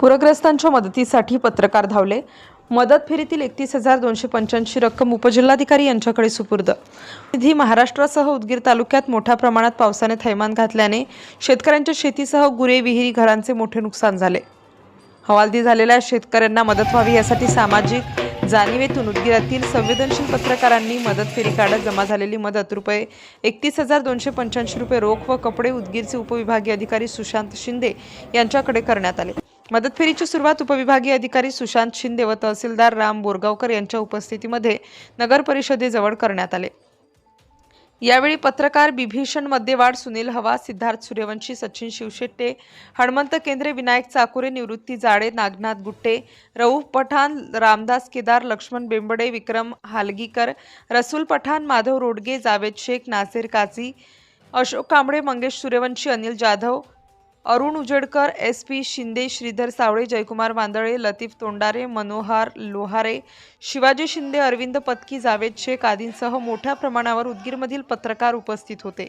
पूरग्रस्तांच्या मदतीसाठी पत्रकार धावले. मदत फेरीतील एकतीस हजार दोनशे पंच्याऐंशी रक्कम उपजिल्हाधिकारी यांच्याकडे सुपूर्द. निधी महाराष्ट्रासह उदगीर तालुक्यात मोठ्या प्रमाणात पावसाने थैमान घातल्याने शेतकऱ्यांच्या शेतीसह गुरे विहिरी घरांचे मोठे नुकसान झाले. हवालदी झालेल्या शेतकऱ्यांना मदत व्हावी यासाठी सामाजिक जाणीवेतून उदगीरातील संवेदनशील पत्रकारांनी मदत फेरी काढत जमा झालेली मदत रुपये एकतीस हजार दोनशे पंच्याऐंशी रुपये रोख व कपडे उदगीरचे उपविभागीय अधिकारी सुशांत शिंदे यांच्याकडे करण्यात आले. मदत फेरीची सुरुवात उपविभागीय अधिकारी सुशांत शिंदे व तहसीलदार राम बोरगावकर यांच्या उपस्थितीमध्ये नगर परिषदेजवळ करण्यात आले. यावेळी पत्रकार बिभीषण मध्यवाड सुनील हवा सिद्धार्थ सूर्यवंशी सचिन शिवशेट्टे हणमंत केंद्रे विनायक चाकुरे निवृत्ती जाडे नागनाथ गुट्टे रऊफ पठाण रामदास केदार लक्ष्मण बेंबडे विक्रम हालगीकर रसूल पठाण माधव रोडगे जावेद शेख नासिर काझी अशोक कांबळे मंगेश सूर्यवंशी अनिल जाधव अरुण उजेडकर एस पी शिंदे श्रीधर सावळे जयकुमार वांदळे लतीफ तोंडारे मनोहर लोहारे शिवाजी शिंदे अरविंद पत्की जावेद शेख आदींसह मोठ्या प्रमाणावर उदगीरमधील पत्रकार उपस्थित होते.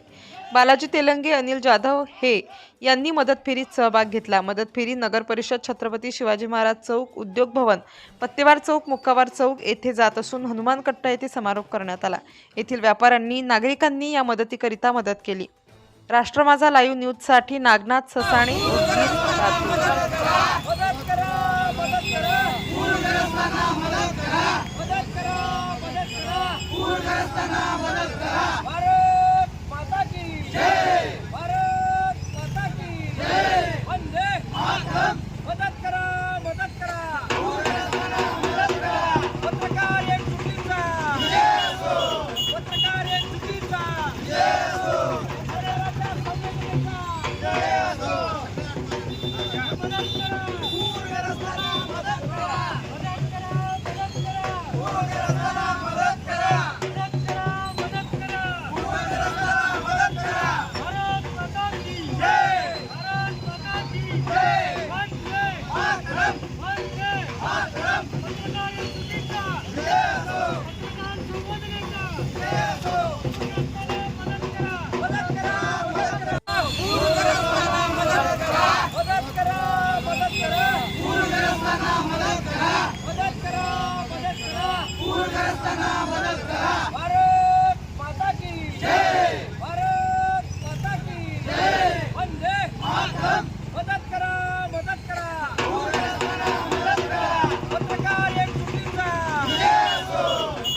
बालाजी तेलंगे अनिल जाधव हे यांनी मदत फेरीत सहभाग घेतला. मदत फेरी नगर परिषद छत्रपती शिवाजी महाराज चौक उद्योग भवन पत्तेवार चौक मुक्कावार चौक येथे जात असून हनुमान कट्टा येथे समारोप करण्यात आला. येथील व्यापाऱ्यांनी नागरिकांनी या मदतीकरिता मदत केली. राष्ट्र माझा लाईव्ह न्यूजसाठी नागनाथ ससाणे. असताना मदत करा. भारत माता की जय. भारत माता की जय. वंदे मातरम. मदत करा मदत करा. पूरग्रस्तांना मदत करा पत्रकार एक चुकीचा. जय हो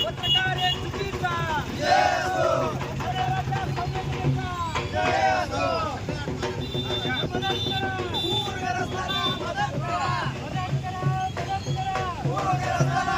पत्रकार एक चुकीचा. जय हो मदत करा मदत करा मदत करा मदत करा.